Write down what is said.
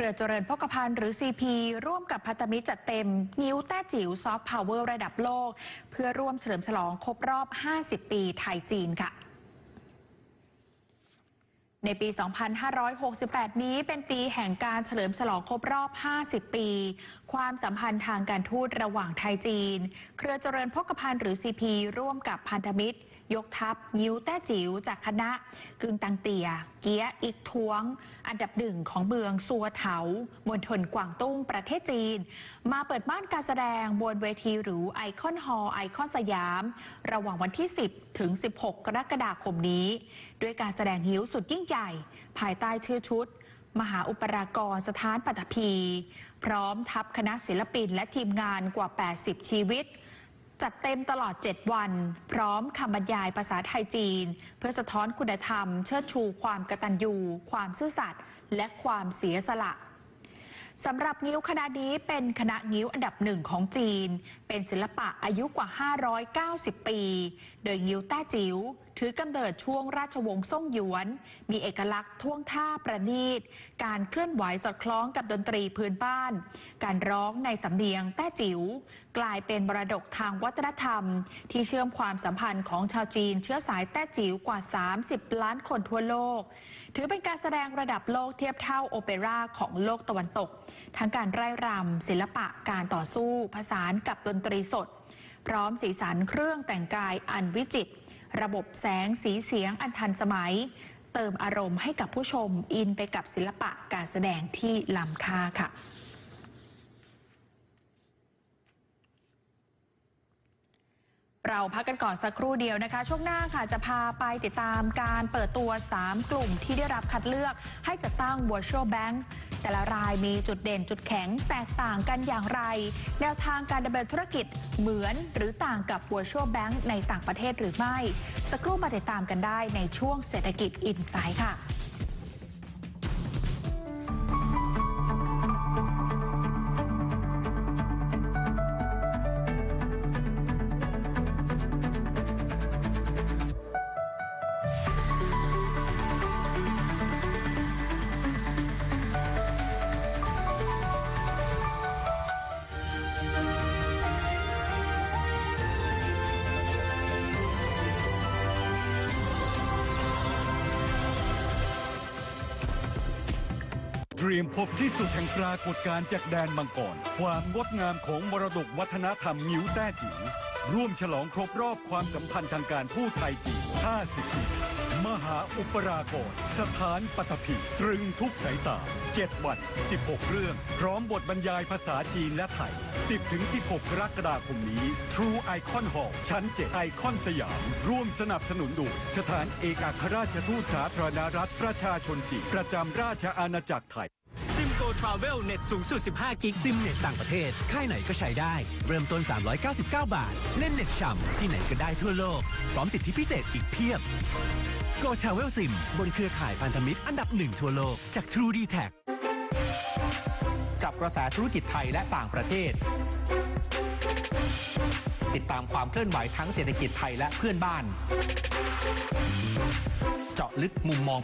รือเจริญพกพันธ์หรือ CP ร่วมกับพันธมิตรจัดเต็ม นิ้วแต้จิ๋วซอฟต์พาวเวอร์ระดับโลก เพื่อร่วมเฉลิมฉลองครบรอบ 50 ปีไทยจีนค่ะในปี 2568 นี้เป็นปีแห่งการเฉลิมฉลองครบรอบ 50 ปี ความสัมพันธ์ทางการทูตระหว่างไทยจีน เครือเจริญพกพันธ์หรือ CP ร่วมกับพันธมิตร ยกทัพ ยิ้วแต้จิ๋วจากคณะกึงตังเตีย เกียอีกท้วง อันดับหนึ่งของเมืองซัวเถามณฑลกวางตุ้งประเทศจีน มาเปิดบ้านการแสดงบนเวทีหรูไอคอนฮอลไอคอนสยาม ระหว่างวันที่ 10 ถึง 16 กรกฎาคมนี้ ด้วยการแสดงหิวสุดยิ่งใหญ่ ภายใต้ชื่อชุดมหาอุปรากรสถานปัตภี พร้อมทัพคณะศิลปินและทีมงานกว่า 80 ชีวิต จัดเต็มตลอด 7 วัน พร้อมคำบรรยายภาษาไทยจีน เพื่อสะท้อนคุณธรรม เชิดชูความกตัญญู ความซื่อสัตย์และความเสียสละ สำหรับงิ้วคณะนี้เป็นคณะงิ้วอันดับหนึ่งของจีน เป็นศิลปะอายุกว่า 590 ปี โดยงิ้วแต้จิ๋วถือกำเนิดช่วงราชวงศ์ซ่งหยวน มีเอกลักษณ์ท่วงท่าประณีต การเคลื่อนไหวสอดคล้องกับดนตรีพื้นบ้าน การร้องในสำเนียงแต้จิ๋วกลายเป็นมรดกทางวัฒนธรรม ที่เชื่อมความสัมพันธ์ของชาวจีน เชื้อสายแต้จิ๋วกว่า 30 ล้านคนทั่วโลก ถือเป็นการแสดงระดับโลกเทียบเท่าโอเปร่าของโลกตะวันตกทั้งการไร้รำศิลปะการต่อสู้ผสานกับดนตรีสด พร้อมสีสันเครื่องแต่งกายอันวิจิตรระบบแสงสีเสียงอันทันสมัย เติมอารมณ์ให้กับผู้ชมอินไปกับศิลปะการแสดงที่ล้ำค่าค่ะ เราพักกันก่อนสักครู่เดียวนะคะ ช่วงหน้าค่ะจะพาไปติดตามการเปิดตัว 3 กลุ่มที่ได้รับคัดเลือกให้จัดตั้ง Virtual Bank แต่ละรายมีจุดเด่นจุดแข็งแตกต่างกันอย่างไร แนวทางการดำเนินธุรกิจเหมือนหรือต่างกับ Virtual Bank ในต่างประเทศหรือไม่ สักครู่มาติดตามกันได้ในช่วงเศรษฐกิจอินไซด์ค่ะ เตรียมพบที่สุดแห่งปรากฏการณ์จากแดนมังกรความงดงามของมรดกวัฒนธรรมงิ้วแต้จิ๋ว ร่วมฉลองครบรอบความสัมพันธ์ทางการทูตไทยจีน50 ปี มหาอุปรากรสถานปัตภีตรึงทุกสายตา 7 วัน 16 เรื่อง พร้อมบทบรรยายภาษาจีนและไทย 10-16 กรกฎาคมนี้ True Icon Hall ชั้น 7 ไอคอนสยาม ร่วมสนับสนุนโดยสถานเอกอัครราชทูตสาธารณรัฐประชาชนจีนประจำราชอาณาจักรไทย โกทราเวลเน็ตสูงสุด 15 กิกซิมเน็ตต่างประเทศ ค่ายไหนก็ใช้ได้ เริ่มต้น 399 บาท เล่นเน็ตฉ่ำที่ไหนก็ได้ทั่วโลก พร้อมสิทธิพิเศษอีกเพียบ Go Travel Sim บนเครือข่ายพันธมิตรอันดับหนึ่งทั่วโลกจาก True d t a c จับกระแสธุรกิจไทยและต่างประเทศ ติดตามความเคลื่อนไหวทั้งเศรษฐกิจไทยและเพื่อนบ้าน เจาะลึกมุมมอง